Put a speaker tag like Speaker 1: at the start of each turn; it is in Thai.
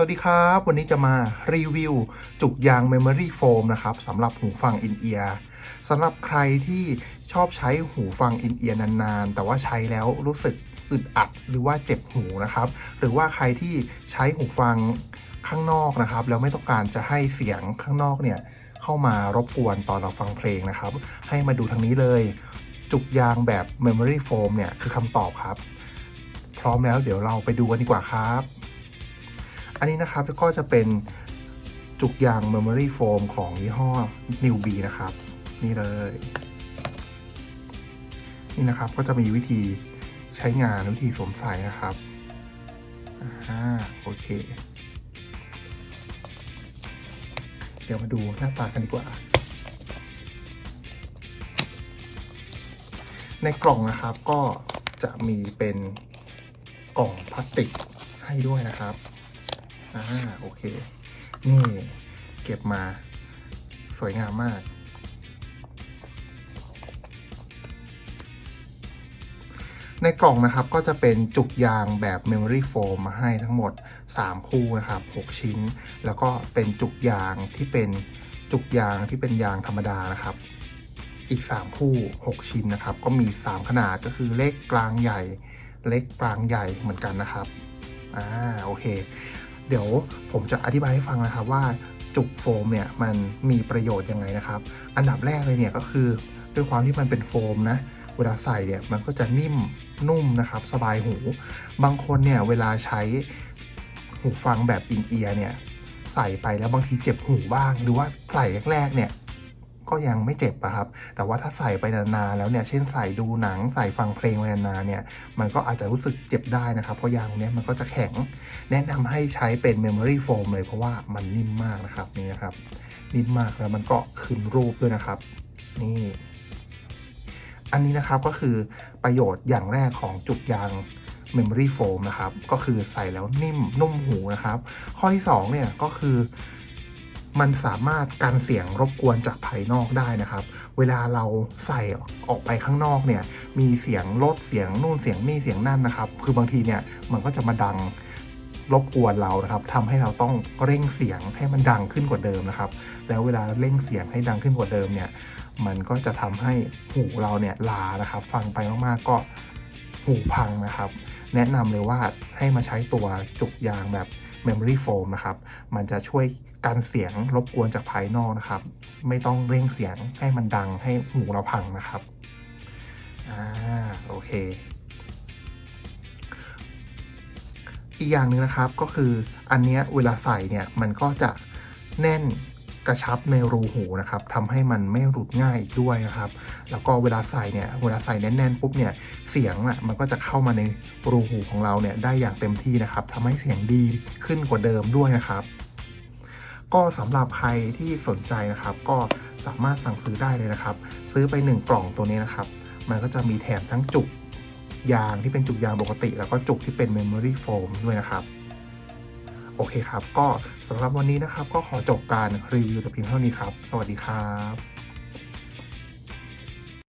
Speaker 1: สวัสดีครับ วันนี้จะมารีวิว จุกยาง Memory Foam นะครับสำหรับหูฟังอินเอียร์สำหรับใครที่ชอบใช้หูฟังอินเอียร์นานๆ แต่ว่าใช้แล้วรู้สึกอึดอัดหรือว่าเจ็บหูนะครับ หรือว่าใครที่ใช้หูฟังข้างนอกนะครับ แล้วไม่ต้องการจะให้เสียงข้างนอกเนี่ยเข้ามารบกวนตอนเราฟังเพลงนะครับ ให้มาดูทางนี้เลย จุกยางแบบ Memory Foam เนี่ยคือคำตอบครับ พร้อมแล้วเดี๋ยวเราไปดูกันดีกว่าครับ อันนี้นะครับก็จะเป็นจุกยาง Memory Foam ของยี่ห้อ New B นะครับ นี่เลย นี่นะครับก็จะมีวิธีใช้งานวิธีสวมใส่นะครับอ่าโอเค เดี๋ยวมาดูหน้าตากันดีกว่า ในกล่องนะครับก็จะมีเป็นกล่องพลาสติกให้ด้วยนะครับ อ่าโอเค นี่เก็บมาสวยงามมาก ในกล่องนะครับก็จะเป็นจุกยางแบบ Memory Foam มาให้ทั้งหมด 3 คู่นะครับ 6 ชิ้น แล้วก็เป็นจุกยางที่เป็นจุกยางที่เป็นยางธรรมดานะครับ อีก 3 คู่ 6 ชิ้นนะครับ ก็มี 3 ขนาดก็คือเล็กกลางใหญ่ เล็กกลางใหญ่เหมือนกันนะครับ อ่าโอเค เดี๋ยวผมจะอธิบายให้ฟังนะครับว่าจุกโฟมเนี่ยมันมีประโยชน์ยังไงนะครับ อันดับแรกเลยเนี่ยก็คือด้วยความที่มันเป็นโฟมนะเวลาใส่เนี่ยมันก็จะนิ่มนุ่มนะครับ สบายหู บางคนเนี่ยเวลาใช้หูฟังแบบอินเอียร์เนี่ยใส่ไปแล้วบางทีเจ็บหูบ้าง หรือว่าใส่แรกๆเนี่ย ก็ยังไม่เจ็บอะครับ แต่ว่าถ้าใส่ไปนานๆแล้วเนี่ย เช่นใส่ดูหนังใส่ฟังเพลงไปนานๆเนี่ย มันก็อาจจะรู้สึกเจ็บได้นะครับ เพราะยางเนี้ยมันก็จะแข็ง แนะนำให้ใช้เป็น Memory Foam เลยเพราะว่ามันนิ่มมากนะครับนี่นะครับ นิ่มมากแล้วมันก็คืนรูปด้วยนะครับ นี่อันนี้นะครับก็คือประโยชน์อย่างแรกของจุกยาง Memory Foam นะครับ ก็คือใส่แล้วนิ่มนุ่มหูนะครับ ข้อที่2เนี่ยก็คือ มันสามารถกันเสียงรบกวนจากภายนอกได้นะครับ เวลาเราใส่ออกไปข้างนอกเนี่ย มีเสียงรถเสียงนู่นเสียงนี่เสียงนั่นนะครับ คือบางทีเนี่ยมันก็จะมาดังรบกวนเรานะครับทำให้เราต้องเร่งเสียงให้มันดังขึ้นกว่าเดิมนะครับ แล้วเวลาเร่งเสียงให้ดังขึ้นกว่าเดิมเนี่ย มันก็จะทำให้หูเราเนี่ยลานะครับ ฟังไปมากๆก็หูพังนะครับ แนะนำเลยว่าให้มาใช้ตัวจุกยางแบบ Memory Foam นะครับ มันจะช่วยกันเสียงรบกวนจากภายนอกนะครับ ไม่ต้องเร่งเสียงให้มันดังให้หูเราพังนะครับ อ่า โอเค อีกอย่างหนึ่งนะครับก็คืออันเนี้ยเวลาใส่เนี่ยมันก็จะแน่น กระชับในรูหูนะครับทำให้มันไม่หลุดง่ายอีกด้วยนะครับ แล้วก็เวลาใส่เนี่ยเวลาใส่แน่นๆปุ๊บเนี่ยเสียงอะมันก็จะเข้ามาในรูหูของเราเนี่ยได้อย่างเต็มที่นะครับทำให้เสียงดีขึ้นกว่าเดิมด้วยนะครับ ก็สำหรับใครที่สนใจนะครับ ก็สามารถสั่งซื้อได้เลยนะครับ ซื้อไป 1 กล่องตัวนี้นะครับ มันก็จะมีแถมทั้งจุกยางที่เป็นจุกยางปกติ แล้วก็จุกที่เป็น Memory Foam ด้วยนะครับ โอเคครับ ก็สำหรับวันนี้นะครับ ก็ขอจบการรีวิวแต่เพียงเท่านี้ครับ สวัสดีครับ